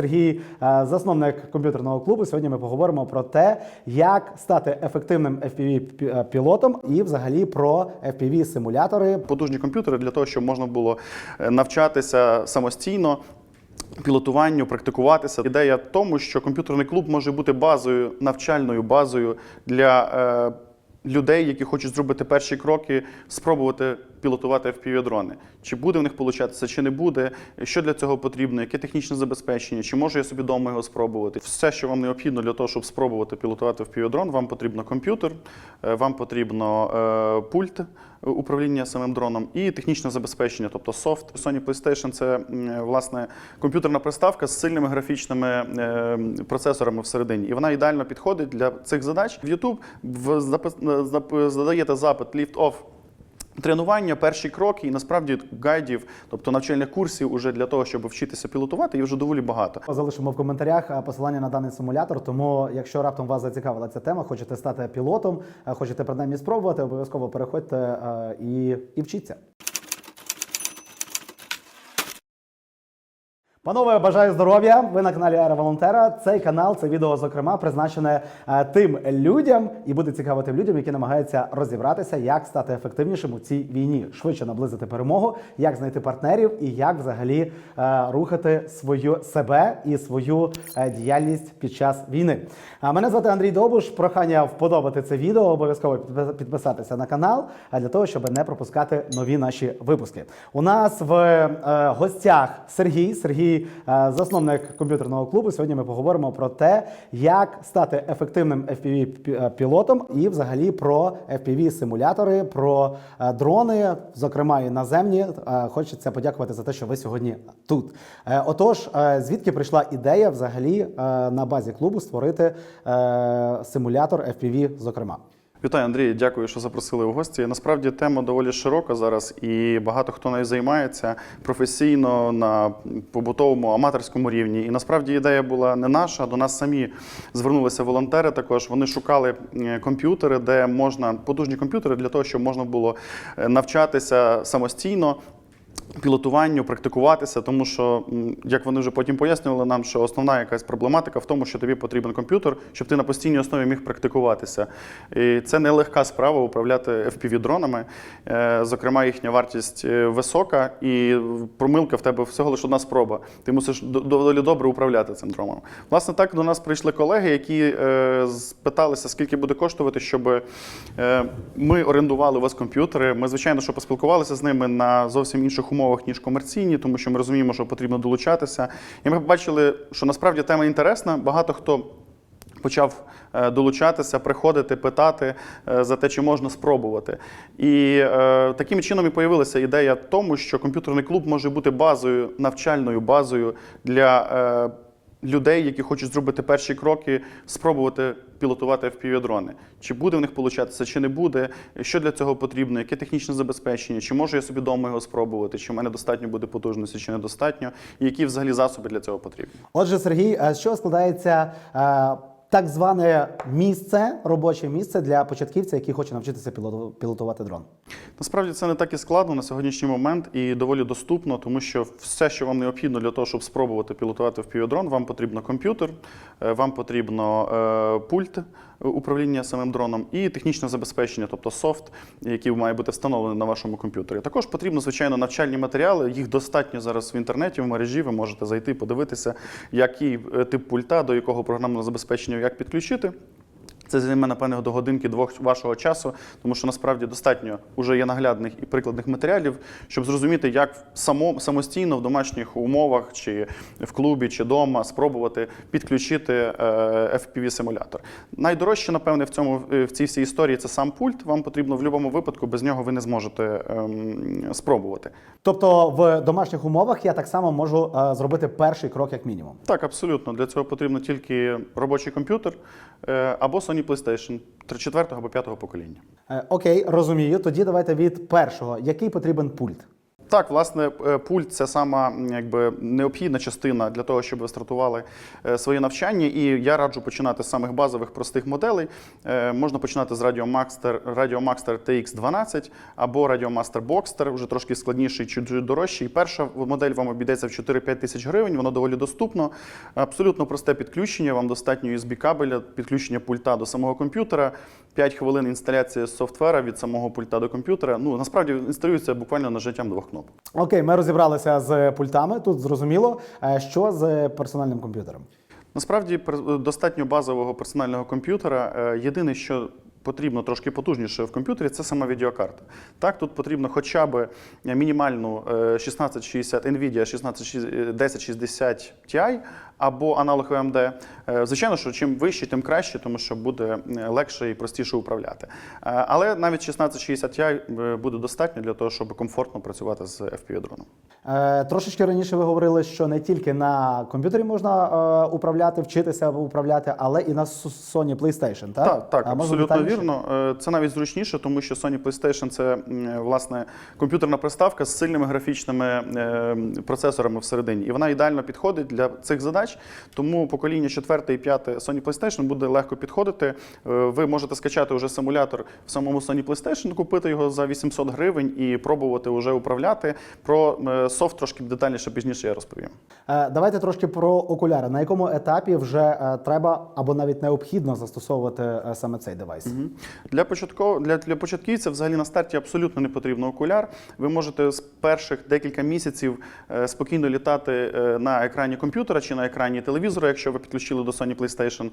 Сергій, е, засновник комп'ютерного клубу. Сьогодні ми поговоримо про те, як стати ефективним fpv пілотом і взагалі про fpv симулятори потужні комп'ютери для того, щоб можна було е, навчатися самостійно. Пілотуванню, практикуватися. Ідея в тому, що комп'ютерний клуб може бути базою, навчальною базою для е, людей, які хочуть зробити перші кроки, спробувати пілотувати FPV-дрони. Чи буде в них получатися, чи не буде, що для цього потрібно, яке технічне забезпечення, чи можу я собі вдома його спробувати. Все, що вам необхідно для того, щоб спробувати пілотувати FPV-дрон, вам потрібно комп'ютер, е, вам потрібно е, пульт управління самим дроном і технічне забезпечення, тобто софт. Sony PlayStation це власне комп'ютерна приставка з сильними графічними е, процесорами всередині. І вона ідеально підходить для цих задач. В YouTube задаєте запит lift off Тренування, перші кроки, і насправді гайдів, тобто навчальних курсів, уже для того, щоб вчитися пілотувати, є вже доволі багато. залишимо в коментарях посилання на даний симулятор. Тому, якщо раптом вас зацікавила ця тема, хочете стати пілотом, хочете принаймні спробувати, обов'язково переходьте і, і вчіться. Панове, бажаю здоров'я! Ви на каналі Ара Волонтера. Цей канал, це відео, зокрема, призначене е, тим людям і буде цікаво тим людям, які намагаються розібратися, як стати ефективнішим у цій війні, швидше наблизити перемогу, як знайти партнерів і як взагалі е, рухати свою себе і свою е, діяльність під час війни. А мене звати Андрій Довбуш. Прохання вподобати це відео, обов'язково підписатися на канал, для того, щоб не пропускати нові наші випуски. У нас в гостях Сергій. Сергій, е, засновник комп'ютерного клубу. Сьогодні ми поговоримо про те, як стати ефективним fpv пілотом і взагалі про fpv симулятори, про е, дрони, зокрема і наземні. Е, Хочеться подякувати за те, що ви сьогодні тут. Е, Отож, е, звідки прийшла ідея взагалі е, на базі клубу створити е, симулятор FPV, зокрема. Вітаю, Андрій, дякую, що запросили в гості. Насправді тема доволі широка зараз, і багато хто нею займається професійно на побутовому аматорському рівні. І насправді ідея була не наша. До нас самі звернулися волонтери. Також вони шукали е, комп'ютери, де можна потужні комп'ютери для того, щоб можна було е, навчатися самостійно. Пілотуванню, практикуватися, тому що, як вони вже потім пояснювали нам, що основна якась проблематика в тому, що тобі потрібен комп'ютер, щоб ти на постійній основі міг практикуватися. І це нелегка справа управляти FPV-дронами. Е, Зокрема, їхня вартість е, висока, і промилка в тебе всього лише одна спроба. Ти мусиш доволі добре управляти цим дроном. Власне, так до нас прийшли колеги, які е, спиталися, скільки буде коштувати, щоб ми орендували у вас комп'ютери. Ми, звичайно, що поспілкувалися з ними на зовсім інших умовах, ніж комерційні, тому що ми розуміємо, що потрібно долучатися. І ми побачили, що насправді тема інтересна. Багато хто. Почав е, долучатися, приходити, питати е, за те, чи можна спробувати. І е, таким чином і появилася ідея тому, що комп'ютерний клуб може бути базою, навчальною базою для е, людей, які хочуть зробити перші кроки, спробувати пілотувати FPV-дрони. Чи буде в них получатися, чи не буде, що для цього потрібно, яке технічне забезпечення, чи можу я собі вдома його спробувати, чи в мене достатньо буде потужності, чи недостатньо, і які взагалі засоби для цього потрібні. Отже, Сергій, е, з чого складається е, так зване місце, робоче місце для початківця, який хоче навчитися пілоту- пілотувати дрон? Насправді це не так і складно на сьогоднішній момент і доволі доступно, тому що все, що вам необхідно для того, щоб спробувати пілотувати в півдрон, вам потрібно комп'ютер, е, вам потрібно е, пульт управління самим дроном і технічне забезпечення, тобто софт, який має бути встановлений на вашому комп'ютері. Також потрібно, звичайно, навчальні матеріали. Їх достатньо зараз в інтернеті, в мережі. Ви можете зайти, подивитися, який е, тип пульта, до якого програмного забезпечення як підключити. Це займе, напевне, до годинки двох вашого часу, тому що насправді достатньо вже є наглядних і прикладних матеріалів, щоб зрозуміти, як само, самостійно в домашніх умовах, чи в клубі, чи вдома спробувати підключити е, FPV-симулятор. Найдорожче, напевне, в цьому е, в цій всій історії це сам пульт. Вам потрібно в будь-якому випадку, без нього ви не зможете ем, спробувати. Тобто в домашніх умовах я так само можу е, зробити перший крок як мінімум. Так, абсолютно. Для цього потрібно тільки робочий комп'ютер е, або Sony PlayStation 4 або 5 покоління. Е, окей, розумію. Тоді давайте від першого. Який потрібен пульт? Так, власне, е, пульт це сама якби необхідна частина для того, щоб ви стартували е, своє навчання. І я раджу починати з самих базових простих моделей. Е, Можна починати з Radio Master, Radio Master TX12 або Radio Master Boxster, вже трошки складніший, чуть дорожчий. Перша модель вам обійдеться в 4-5 тисяч гривень, воно доволі доступно. Абсолютно просте підключення. Вам достатньо USB-кабеля, підключення пульта до самого комп'ютера, 5 хвилин інсталяції софтвера від самого пульта до комп'ютера. Ну насправді інсталюється буквально нажаттям двох кнопок. Окей, ми розібралися з пультами. Тут зрозуміло, Е, що з персональним комп'ютером. Насправді достатньо базового персонального комп'ютера. Е, Єдине, що потрібно трошки потужніше в комп'ютері, це сама відеокарта. Так, тут потрібно хоча б мінімальну е, 1660 NVIDIA 1660 е, 1060 Ti або аналог AMD. Е, Звичайно, що чим вище, тим краще, тому що буде е, легше і простіше управляти. Е, Але навіть 1660 Ti буде достатньо для того, щоб комфортно працювати з FPV-дроном. Е, Трошечки раніше ви говорили, що не тільки на комп'ютері можна управляти, вчитися управляти, але і на Sony PlayStation, так? Так, так, А абсолютно вірно. Це навіть зручніше, тому що Sony PlayStation це власне комп'ютерна приставка з сильними графічними процесорами всередині. І вона ідеально підходить для цих задач. Тому покоління 4 і 5 Sony PlayStation буде легко підходити. Е, Ви можете скачати вже симулятор в самому Sony PlayStation, купити його за 800 гривень і пробувати вже управляти. Про е, софт трошки детальніше пізніше я розповім. Е, Давайте трошки про окуляри. На якому етапі вже треба або навіть необхідно застосовувати саме цей девайс? Для початков... для, для початківців взагалі на старті абсолютно не потрібно окуляр. Ви можете з перших декілька місяців спокійно літати на екрані комп'ютера чи на екрані телевізора, якщо ви підключили до Sony PlayStation.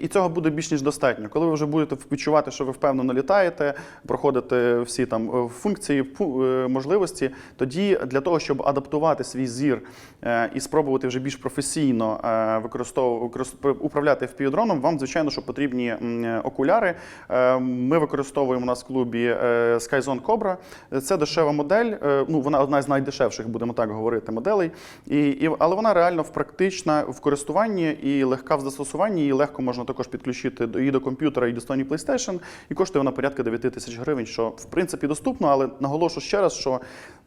І цього буде більш ніж достатньо. Коли ви вже будете відчувати, що ви впевнено літаєте, проходите всі там е, функції, е, можливості, тоді для того, щоб адаптувати свій зір е, і спробувати вже більш професійно використовувати управляти FPV-дроном, вам звичайно, що потрібні окуляри. Ми використовуємо у нас в клубі Skyzone Cobra. Це дешева модель. Ну вона одна з найдешевших, будемо так говорити, моделей. І, і але вона реально в практична в користуванні і легка в застосуванні. Її легко можна також підключити до і до комп'ютера, і до Sony PlayStation. І коштує вона порядка 9 тисяч гривень, що в принципі доступно, але наголошу ще раз, що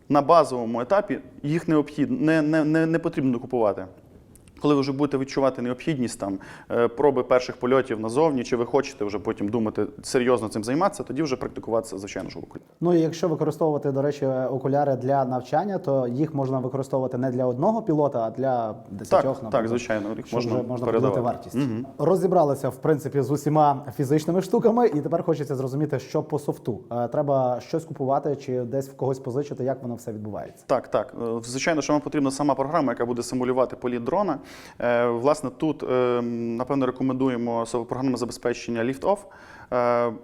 на базовому етапі їх необхідно не, не, не, не потрібно купувати. Коли ви вже будете відчувати необхідність там е, проби перших польотів назовні, чи ви хочете вже потім думати серйозно цим займатися, тоді вже практикуватися, звичайно, ж в. Ну і якщо використовувати, до речі, окуляри для навчання, то їх можна використовувати не для одного пілота, а для десятьох, Так, наприклад. так, звичайно, їх можна вже можна поділити вартість. Розібралися в принципі з усіма фізичними штуками, і тепер хочеться зрозуміти, що по софту. Е, Треба щось купувати чи десь в когось позичити, як воно все відбувається. Так, так. Е, Звичайно, що вам потрібна сама програма, яка буде симулювати політ дрона. Е, Власне, тут, е, напевно, рекомендуємо програмне забезпечення LiftOff. Е,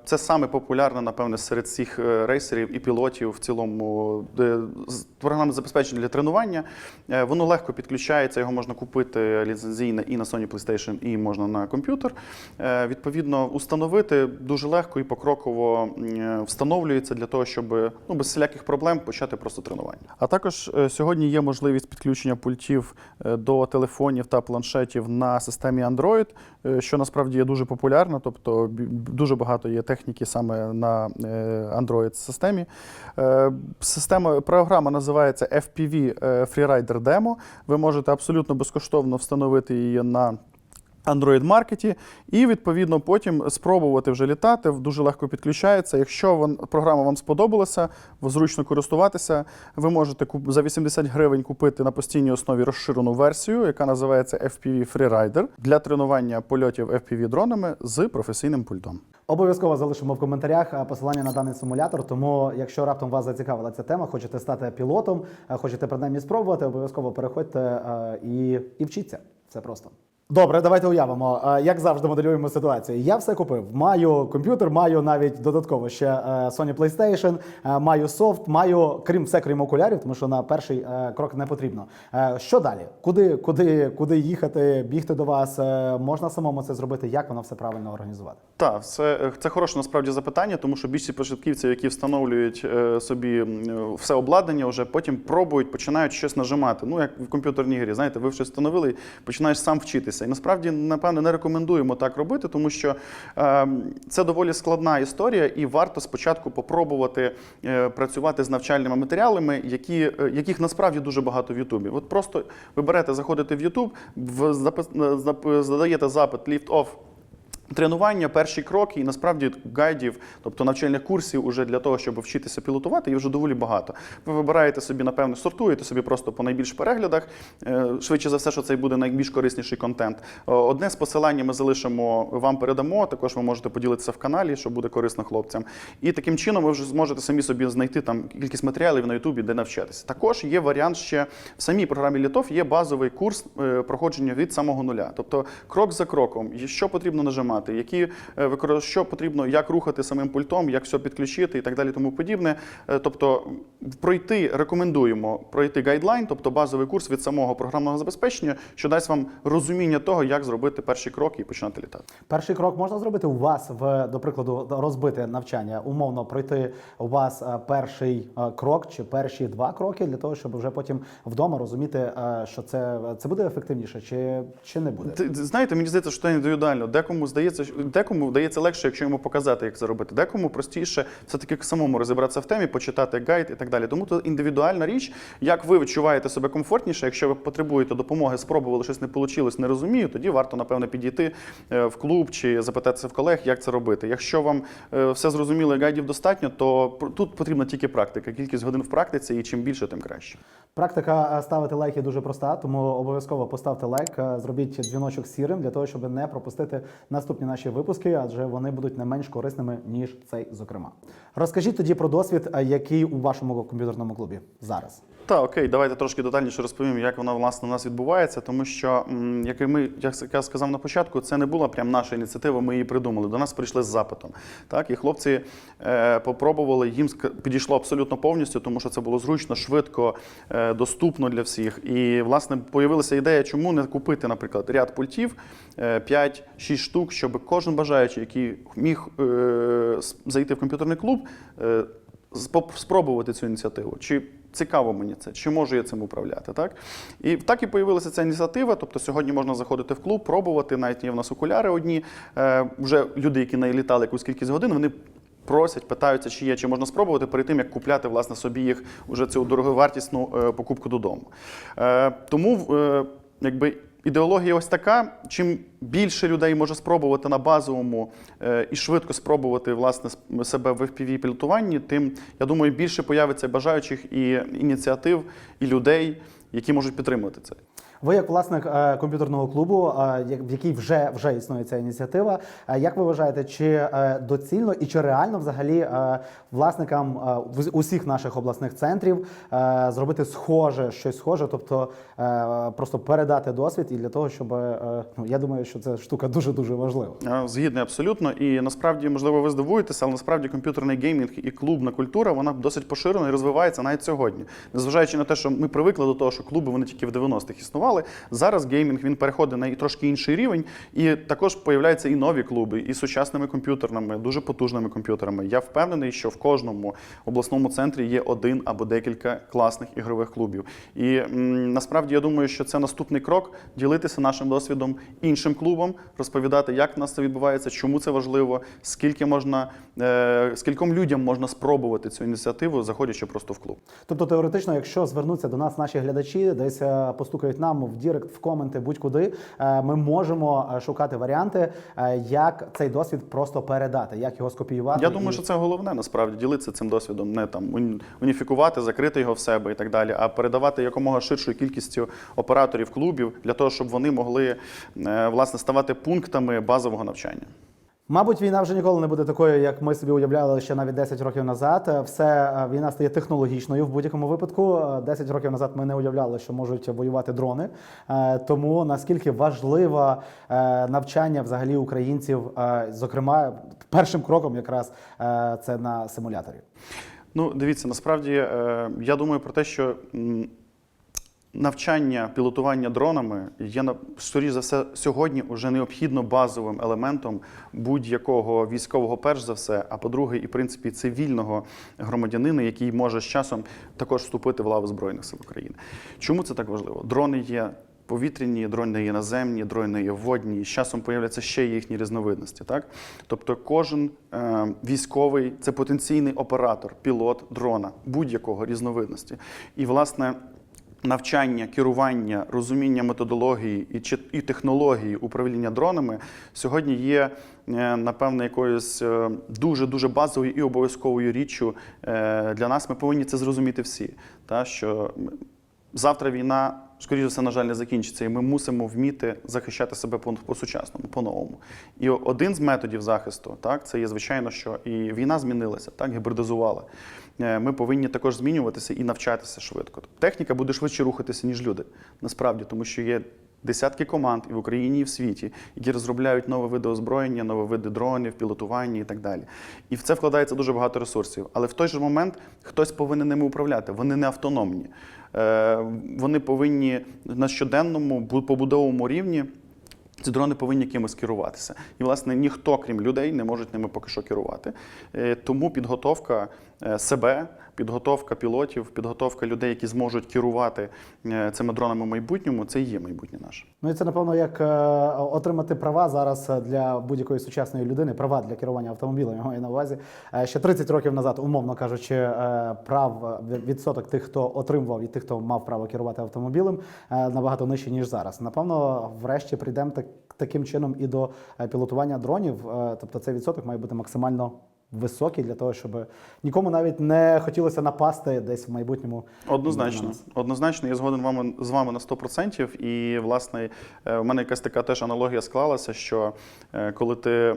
Це саме популярне, напевне, серед всіх е, рейсерів і пілотів в цілому де програмне забезпечення для тренування. Е, Воно легко підключається, його можна купити ліцензійне і на Sony PlayStation, і можна на комп'ютер. Е, Відповідно, установити дуже легко і покроково встановлюється для того, щоб ну, без всіляких проблем почати просто тренування. А також е, сьогодні є можливість підключення пультів е, до телефонів та планшетів на системі Android, е, що насправді є дуже популярно, тобто бі- дуже багато є техніки саме на е, Android-системі. Е, Система програма називається FPV е, Freerider Demo. Ви можете абсолютно безкоштовно встановити її на Android маркеті, і відповідно потім спробувати вже літати. Дуже легко підключається. Якщо вон, програма вам сподобалася, зручно користуватися, ви можете за 80 гривень купити на постійній основі розширену версію, яка називається FPV Freerider для тренування польотів FPV дронами з професійним пультом. Обов'язково залишимо в коментарях е, посилання на даний симулятор. Тому, якщо раптом вас зацікавила ця тема, хочете стати пілотом, е, хочете принаймні спробувати, обов'язково переходьте е, і, і вчіться. Все просто. Добре, давайте уявимо. Е, Як завжди моделюємо ситуацію. Я все купив. Маю комп'ютер, маю навіть додатково ще е, Sony PlayStation, е, маю софт, маю крім все, крім окулярів, тому що на перший крок не потрібно. Що далі? Куди, куди, куди їхати, бігти до вас? Можна самому це зробити? Як воно все правильно організувати? Так, це, це хороше насправді запитання, тому що більшість початківців, які встановлюють собі все обладнання, вже потім пробують, починають щось нажимати. Ну, як в комп'ютерній грі, знаєте, ви щось встановили, починаєш сам вчитися. Вчитися. І насправді, напевно, не рекомендуємо так робити, тому що е, це доволі складна історія, і варто спочатку попробувати е, працювати з навчальними матеріалами, які, е, яких насправді дуже багато в Ютубі. От просто ви берете, заходите в Ютуб, в, е, задаєте запит off Тренування, перші кроки, і насправді гайдів, тобто навчальних курсів, уже для того, щоб вчитися пілотувати, є вже доволі багато. Ви вибираєте собі, напевно, сортуєте собі просто по найбільш переглядах. Е, Швидше за все, що це буде найбільш корисніший контент. Е, Одне з посилань ми залишимо, вам передамо. Також ви можете поділитися в каналі, що буде корисно хлопцям. І таким чином ви вже зможете самі собі знайти там кількість матеріалів на Ютубі, де навчатися. Також є варіант ще в самій програмі Літов є базовий курс е, проходження від самого нуля. Тобто крок за кроком, що потрібно нажимати, які е, що потрібно, як рухати самим пультом, як все підключити і так далі, тому подібне. Е, Тобто пройти рекомендуємо пройти гайдлайн, тобто базовий курс від самого програмного забезпечення, що дасть вам розуміння того, як зробити перші кроки і починати літати. Перший крок можна зробити у вас в до прикладу розбите навчання, умовно пройти у вас е, перший крок чи перші два кроки для того, щоб вже потім вдома розуміти, що це, це буде ефективніше, чи, чи не буде. Знаєте, мені здається, що це індивідуально. Декому здається, що- декому вдається легше, якщо йому показати, як це робити. Декому простіше все-таки самому розібратися в темі, почитати гайд і так далі. Тому це індивідуальна річ. Як ви відчуваєте себе комфортніше, якщо ви потребуєте допомоги, спробували щось не вийшло, не розумію, тоді варто, напевно, підійти е, в клуб чи запитатися в колег, як це робити. Якщо вам е, все зрозуміло і гайдів достатньо, то тут потрібна тільки практика. Кількість годин в практиці, і чим більше, тим краще. Практика е, ставити лайки дуже проста, тому обов'язково поставте лайк, зробіть дзвіночок сірим для того, щоб не пропустити наступні наші випуски, адже вони будуть не менш корисними ніж цей, зокрема. Розкажіть тоді про досвід, який у вашому комп'ютерному клубі зараз. Так, окей, давайте трошки детальніше розповім, як вона власне у нас відбувається, тому що, як і ми, як я сказав на початку, це не була прям наша ініціатива, ми її придумали. До нас прийшли з запитом. Так, і хлопці е, попробували, їм підійшло абсолютно повністю, тому що це було зручно, швидко, е, доступно для всіх. І, власне, появилася ідея, чому не купити, наприклад, ряд пультів е, 5-6 штук, щоб кожен бажаючий, який міг е, зайти в комп'ютерний клуб, е, спробувати цю ініціативу. Чи цікаво мені це, чи можу я цим управляти? Так? І так і появилася ця ініціатива. Тобто сьогодні можна заходити в клуб, пробувати, навіть є в нас окуляри одні. Е, вже люди, які налітали якусь кількість годин, вони. Просять, питаються, чи є, чи можна спробувати перед тим, як купляти власне собі їх уже цю дороговартісну е, покупку додому. Е, тому е, якби ідеологія ось така: чим більше людей може спробувати на базовому е, і швидко спробувати власне себе в fpv пілотуванні, тим я думаю, більше появиться бажаючих і ініціатив, і людей, які можуть підтримувати це. Ви, як власник е, комп'ютерного клубу, е, в якій вже, вже існує ця ініціатива, е, як ви вважаєте, чи доцільно і чи реально взагалі власникам усіх наших обласних центрів зробити схоже, щось схоже, тобто просто передати досвід і для того, щоб ну я думаю, що ця штука дуже дуже важлива. Я Згідний абсолютно. І насправді, можливо, ви здивуєтеся, але насправді комп'ютерний геймінг і клубна культура вона досить поширена і розвивається навіть сьогодні. Незважаючи на те, що ми привикли до того, що клуби вони тільки в 90-х існували. Зараз геймінг він переходить на трошки інший рівень, і також появляються і нові клуби, і сучасними комп'ютерними, дуже потужними комп'ютерами. Я впевнений, що в кожному обласному центрі є один або декілька класних ігрових клубів. І м, насправді я думаю, що це наступний крок ділитися нашим досвідом іншим клубам, розповідати, як в нас це відбувається, чому це важливо, скільки можна, е, скільком людям можна спробувати цю ініціативу, заходячи просто в клуб. Тобто, теоретично, якщо звернуться до нас наші глядачі, десь е, постукають нам в Дірект, в коменти, будь-куди, е, ми можемо е, шукати варіанти, е, як цей досвід просто передати, як його скопіювати. Я і- думаю, що це головне насправді ділитися цим досвідом, не там уні- уніфікувати, закрити його в себе і так далі, а передавати якомога ширшою кількістю операторів клубів для того, щоб вони могли власне ставати пунктами базового навчання. Мабуть, війна вже ніколи не буде такою, як ми собі уявляли ще навіть 10 років назад. Е, Все е, війна стає технологічною в будь-якому випадку. Е, 10 років назад ми не уявляли, що можуть воювати дрони. Е, Тому наскільки важливо е, навчання взагалі українців, е, зокрема, першим кроком якраз е, це на симуляторі. Ну, дивіться, насправді е, я думаю про те, що навчання пілотування дронами є на скоріш за все сьогодні вже необхідно базовим елементом будь-якого військового, перш за все, а по-друге, і в принципі цивільного громадянина, який може з часом також вступити в лаву Збройних сил України. Чому це так важливо? Дрони є повітряні, дрони є наземні, дрони є водні. І з часом появляться ще їхні різновидності. Так? Тобто кожен е, військовий це потенційний оператор, пілот дрона будь-якого різновидності. І, власне, навчання, керування, розуміння методології і, чи- і технології управління дронами сьогодні є, е, напевно, якоюсь е, дуже-дуже базовою і обов'язковою річчю е, для нас. Ми повинні це зрозуміти всі. Та, що завтра війна, скоріше все, на жаль, не закінчиться, і ми мусимо вміти захищати себе по- по-сучасному, по-новому. І один з методів захисту, так, це є, звичайно, що і війна змінилася, так, гібридизувала. Е, Ми повинні також змінюватися і навчатися швидко. Техніка буде швидше рухатися, ніж люди, насправді, тому що є десятки команд і в Україні, і в світі, які розробляють нові види озброєння, нові види дронів, пілотування і так далі. І в це вкладається дуже багато ресурсів. Але в той же момент хтось повинен ними управляти. Вони не автономні. Е, Вони повинні на щоденному побудовому рівні. Ці дрони повинні якимось керуватися. І, власне, ніхто, крім людей, не може ними поки що керувати. Е, Тому підготовка е, себе, підготовка пілотів, підготовка людей, які зможуть керувати е, цими дронами в майбутньому, це і є майбутнє наше. Ну і це напевно як е, отримати права зараз для будь-якої сучасної людини, права для керування автомобілем. Маю на увазі. Е, ще 30 років назад, умовно кажучи, е, прав е, відсоток тих, хто отримував і тих, хто мав право керувати автомобілем, е, набагато нижчий, ніж зараз. Напевно, врешті прийдемо так, таким чином і до е, пілотування дронів. Е, тобто цей відсоток має бути максимально. Високий для того, щоб нікому навіть не хотілося напасти десь в майбутньому. Однозначно, однозначно, я згоден вами з вами на 100%. І власне е, в мене якась така теж аналогія склалася, що е, коли ти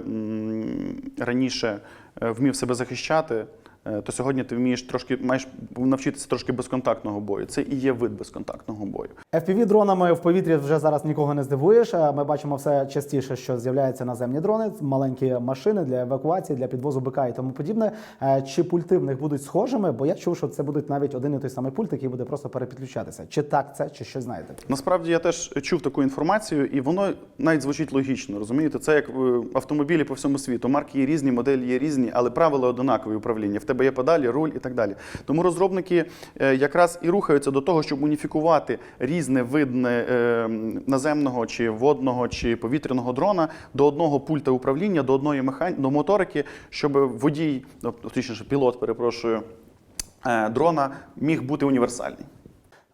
раніше е, вмів себе захищати. Е, То сьогодні ти вмієш трошки маєш навчитися трошки безконтактного бою. Це і є вид безконтактного бою. fpv дронами в повітрі вже зараз нікого не здивуєш. Е, Ми бачимо все частіше, що з'являються наземні дрони, маленькі машини для евакуації, для підвозу БК і тому подібне. Е, Чи пульти в них будуть схожими? Бо я чув, що це будуть навіть один і той самий пульт, який буде просто перепідключатися. Чи так це, чи щось знаєте? Насправді я теж чув таку інформацію, і воно навіть звучить логічно. Розумієте, це як автомобілі по всьому світу. Марки є різні, моделі є різні, але правила однакові управління. В тебе є педалі, руль і так далі. Тому розробники е, якраз і рухаються до того, щоб уніфікувати різне видне е, наземного чи водного чи повітряного дрона до одного пульта управління, до одної механі, до моторики, щоб водій, ну, точніше, пілот, перепрошую, е, дрона міг бути універсальний.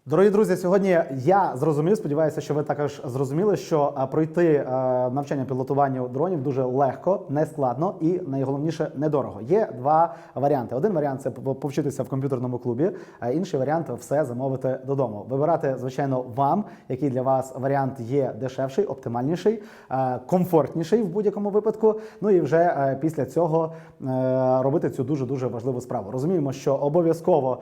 Дорогі друзі, сьогодні я зрозумів, сподіваюся, що ви також зрозуміли, що е, пройти е, навчання пілотуванню дронів дуже легко, не складно і найголовніше недорого. Є два варіанти. Один варіант це по- повчитися в комп'ютерному клубі, а інший варіант все замовити додому. Вибирати, звичайно, вам, який для вас варіант є дешевший, оптимальніший, е, комфортніший в будь-якому випадку. Ну і вже після цього робити цю дуже дуже важливу справу. Розуміємо, що обов'язково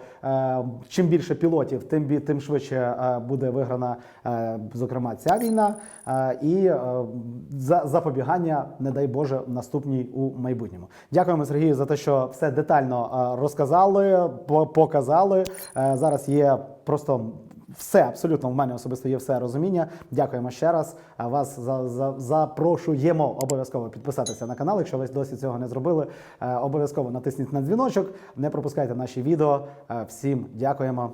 чим більше пілотів, тим бі- тим швидше е, буде виграна, е, зокрема, ця війна, е, і за запобігання, не дай Боже, наступній у майбутньому. Дякуємо Сергію за те, що все детально розказали, показали. Зараз є просто. Все абсолютно в мене особисто є все розуміння. Дякуємо ще раз. Вас за, за, запрошуємо обов'язково підписатися на канал. Якщо ви досі цього не зробили, обов'язково натисніть на дзвіночок. Не пропускайте наші відео. Всім дякуємо.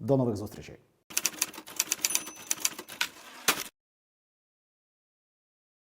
До нових зустрічей.